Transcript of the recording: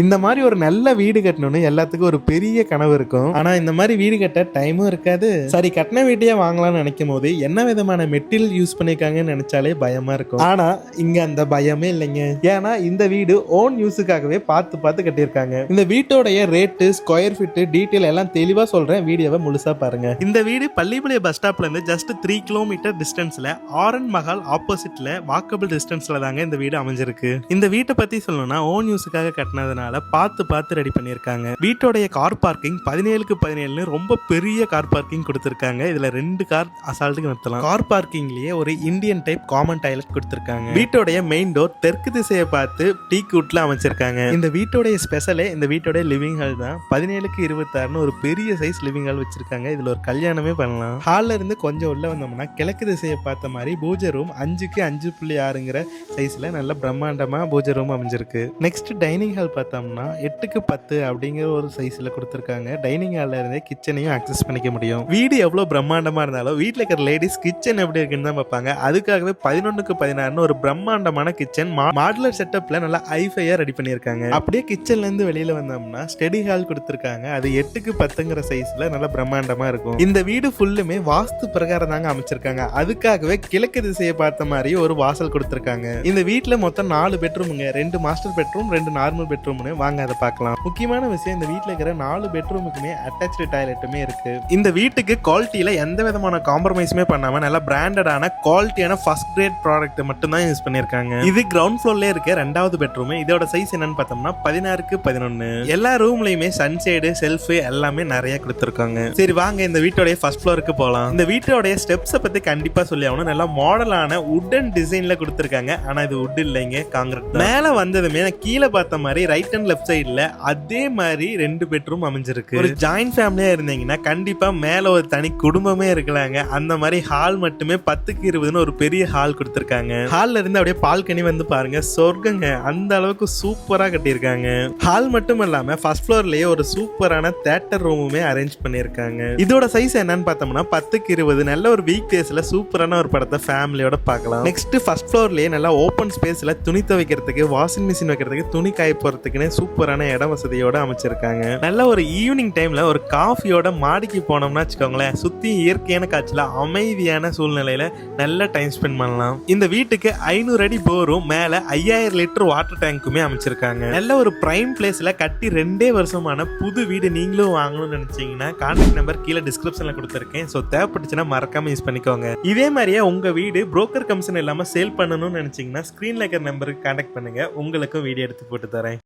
இந்த மாதிரி ஒரு நல்ல வீடு கட்டணும்னு எல்லாத்துக்கும் ஒரு பெரிய கனவு இருக்கும். ஆனா இந்த மாதிரி வீடு கட்ட டைமும் இருக்காது. சரி கட்டின வீட்டையே வாங்கலாம்னு நினைக்கும் போது என்ன விதமான மெட்டீரியல் யூஸ் பண்ணிருக்காங்கன்னு நினைச்சாலே பயமா இருக்கும். ஆனா இங்க அந்த பயமே இல்லைங்க. ஏன்னா இந்த வீடு ஓன் யூஸுக்காகவே பார்த்து பார்த்து கட்டியிருக்காங்க. இந்த வீட்டோடைய ரேட்டு ஸ்கொயர் ஃபீட்டு டீட்டெயில் எல்லாம் தெளிவா சொல்றேன். வீடியோவை முழுசா பாருங்க. இந்த வீடு பள்ளிப்பாளைய பஸ் ஸ்டாப்ல இருந்து ஜஸ்ட் த்ரீ கிலோமீட்டர் டிஸ்டன்ஸ்ல ஆரன் மஹால் ஆப்போசிட்ல வாக்கபிள் டிஸ்டன்ஸ்ல தாங்க இந்த வீடு அமைஞ்சிருக்கு. இந்த வீட்டை பத்தி சொல்லணும்னா ஓன் யூஸுக்காக கட்டினதுனால பார்த்து பார்த்து ரெடி பண்ணியிருக்காங்க. வீட்டோடைய கார் பார்க்கிங் பதினேழுக்கு பதினேழுன்னு ரொம்ப பெரிய கார் பார்க்கிங் கொடுத்துருக்காங்க. இதுல ரெண்டு கார் அசால்ட்டுக்கு நிறுத்தலாம். கார் பார்க்கிங்லயே ஒரு இந்தியன் டைப் காமன் டாய்லெட் கொடுத்துருக்காங்க. வீட்டோடைய மெயின் டோர் தெற்கு திசையை பார்த்து டீ கூட்ல அமைச்சிருக்காங்க. இந்த வீட்டோடைய ஸ்பெஷலே இந்த வீட்டோடைய லிவிங் ஹால் தான் பதினேழுக்கு இருபத்தாறுன்னு ஒரு பெரிய சைஸ் லிவிங் ஹால் வச்சிருக்காங்க. இதுல ஒரு கல்யாணமே பண்ணலாம். ஹால்ல இருந்து கொஞ்சம் உள்ள வந்தோம்னா கிழக்கு திசையை பார்த்த மாதிரி பூஜை ரூம் அஞ்சுக்கு அஞ்சு புள்ளி ஆறுங்கிற சைஸ்ல நல்ல பிரம்மாண்டமா பூஜை ரூம் அமைஞ்சிருக்கு. நெக்ஸ்ட் டைனிங் ஹால் பார்த்தோம்னா எட்டுக்கு பத்து அப்படிங்கிற ஒரு சைஸ்ல கொடுத்துருக்காங்க. டைனிங் ஹால்ல இருந்தே கிச்சனையும் அக்சஸ் பண்ணிக்க முடியும். வீடு எவ்வளவு பிரம்மாண்டமா இருந்தாலும் வீட்டில் இருக்கிற லேடிஸ் கிச்சன் எப்படி இருக்குன்னு தான் பார்ப்பாங்க. அதுக்காகவே பதினொன்னுக்கு பதினாறுன்னு ஒரு பிரம்மாண்டமான கிச்சன் மாடுலர் செட்டப்ல நல்லா ஐஃபையா ரெடி பண்ணியிருக்காங்க. அப்படியே கிச்சன்ல இருந்து வெளியில வந்தோம்னா ஸ்டெடி ஹால் கொடுத்துருக்காங்க. அது எட்டுக்கு பத்துங்கிற சைஸ்ல நல்லா பிரம்மாண்டமா இருக்கும். இந்த வீடு ஃபுல்லுமே வாஸ்து பிரகாரம் தாங்க அமைச்சிருக்காங்க. அதுக்காகவே கிழக்கு திசையை பார்த்த மாதிரி ஒரு வாசல் கொடுத்துருக்காங்க. இந்த வீட்டில் மொத்தம் நாலு பெட்ரூமுங்க ரெண்டு மாஸ்டர் பெட்ரூம் ரெண்டு நார்மல் பெட்ரூம் பெட்ரூம்னு வாங்க அதை பார்க்கலாம். முக்கியமான விஷயம் இந்த வீட்டில் இருக்கிற நாலு பெட்ரூமுக்குமே அட்டாச்சு டாய்லெட்டுமே இருக்கு. இந்த வீட்டுக்கு குவாலிட்டியில் எந்த விதமான காம்ப்ரமைஸுமே பண்ணாமல் நல்லா பிராண்டடான குவாலிட்டியான ஃபர்ஸ்ட் கிரேட் ப்ராடக்ட் மட்டும் தான் யூஸ் பண்ணியிருக்காங்க. இது கிரவுண்ட் ஃப்ளோர்ல இருக்க ரெண்டாவது பெட்ரூம் இதோட சைஸ் என்னன்னு பார்த்தோம்னா பதினாறுக்கு பதினொன்னு. எல்லா ரூம்லயுமே சன்சைடு செல்ஃப் எல்லாமே நிறைய கொடுத்துருக்காங்க. சரி வாங்க இந்த வீட்டோடைய ஃபர்ஸ்ட் ஃப்ளோருக்கு போகலாம் இந்த வீட்டோடைய ஸ்டெப்ஸை பற்றி கண்டிப்பாக சொல்லி ஆகணும். நல்லா மாடலான உட்டன் டிசைனில் கொடுத்துருக்காங்க. ஆனால் இது உட் இல்லைங்க காங்கிரட் மேலே வந்ததுமே கீழே பார்த்த மாதிரி ரைட் அண்ட் லெஃப்ட் சைடில் அதே மாதிரி ரெண்டு பெட்ரூம் அமைஞ்சிருக்கு. ஒரு ஜாயிண்ட் ஃபேமிலியாக இருந்தீங்கன்னா கண்டிப்பாக மேலே ஒரு தனி குடும்பமே இருக்கலாங்க. அந்த மாதிரி ஹால் மட்டுமே பத்துக்கு இருபதுன்னு ஒரு பெரிய ஹால் கொடுத்துருக்காங்க. ஹாலில் இருந்து அப்படியே பால்கனி வந்து பாருங்க. சொர்க்கங்க. அந்த அளவுக்கு சூப்பராக கட்டியிருக்காங்க. ஹால் மட்டும் இல்லாமல் ஃபர்ஸ்ட் ஃப்ளோர்லயே ஒரு சூப்பரான தேட்டர் ரூமுமே அரேஞ்ச் பண்ணியிருக்காங்க. இதோட சைஸ் என்னன்னு பார்த்தோம்னா பத்துக்கு இருபது. நல்ல ஒரு வீக் டேஸில் சூப்பரான ஒரு படத்தை ஃபேமிலியோட பார்க்கலாம். நெக்ஸ்ட் ஃபர்ஸ்ட் ஃப்ளோர்லேயே நல்லா ஓப்பன் ஸ்பேஸில் துணி துவைக்கிறதுக்கு வாஷிங் மிஷின் வைக்கிறதுக்கு துணி காய பார்த்தீங்கன்னா சூப்பரான இட வசதியோட அமைச்சிருக்காங்க. நல்ல ஒரு ஈவினிங் டைம்ல ஒரு காஃபியோட மாடிக்கு போனோம்னா வச்சுக்கோங்களேன். சுத்தி இயற்கையான காட்சியில அமைதியான சூழ்நிலையில நல்ல டைம் ஸ்பெண்ட் பண்ணலாம். இந்த வீட்டுக்கு ஐநூறு அடி போரும் மேல ஐயாயிரம் லிட்டர் வாட்டர் டேங்க்குமே அமைச்சிருக்காங்க. நல்ல ஒரு பிரைம் பிளேஸ்ல கட்டி ரெண்டே வருஷமான புது வீடு நீங்களும் வாங்கணும்னு நினைச்சீங்கன்னா கான்டாக்ட் நம்பர் கீழே டிஸ்கிரிப்ஷன்ல கொடுத்துருக்கேன். ஸோ தேவைப்பட்டுச்சுன்னா மறக்காம யூஸ் பண்ணிக்கோங்க. இதே மாதிரியே உங்க வீடு புரோக்கர் கமிஷன் இல்லாம சேல் பண்ணணும்னு நினைச்சீங்கன்னா ஸ்கிரீன்ல இருக்கிற நம்பருக்கு கான்டாக்ட் பண்ணுங்க. உங்களுக்கும் வீடியோ எடுத்து போட்டு தரேன்.